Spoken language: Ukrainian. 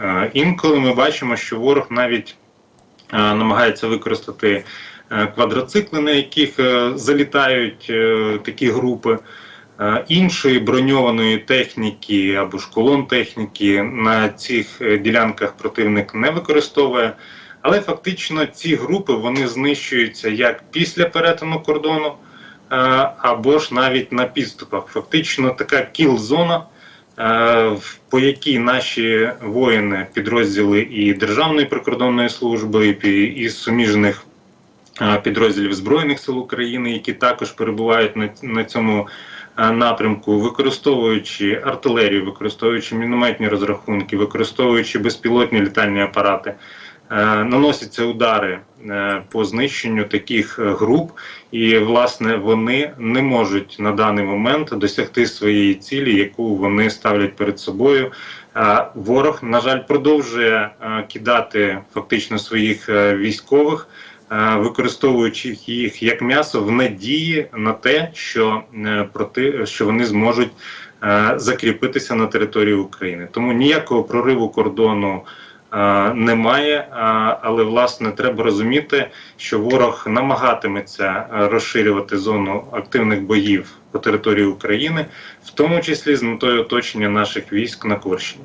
Е, Інколи ми бачимо, що ворог навіть е, намагається використати е, квадроцикли, на яких залітають такі групи. Іншої броньованої техніки або ж колон техніки на цих ділянках противник не використовує. Але фактично ці групи вони знищуються як після перетину кордону, або ж навіть на підступах. Фактично така кіл-зона, по якій наші воїни, підрозділи і Державної прикордонної служби, і суміжних е, підрозділів Збройних сил України, які також перебувають на, на цьому е, напрямку, використовуючи артилерію, використовуючи мінометні розрахунки, використовуючи безпілотні літальні апарати, е, наносяться удари е, по знищенню таких е, груп, і власне вони не можуть на даний момент досягти своєї цілі, яку вони ставлять перед собою. Е, Ворог, на жаль, продовжує е, кидати фактично своїх е, військових е, використовуючи їх як м'ясо в надії на те, що е, проти що вони зможуть е, закріпитися на території України. Тому ніякого прориву кордону е, немає. е, Але власне треба розуміти, що ворог намагатиметься е, розширювати зону активних боїв по території України, в тому числі з метою оточення наших військ на Корщині.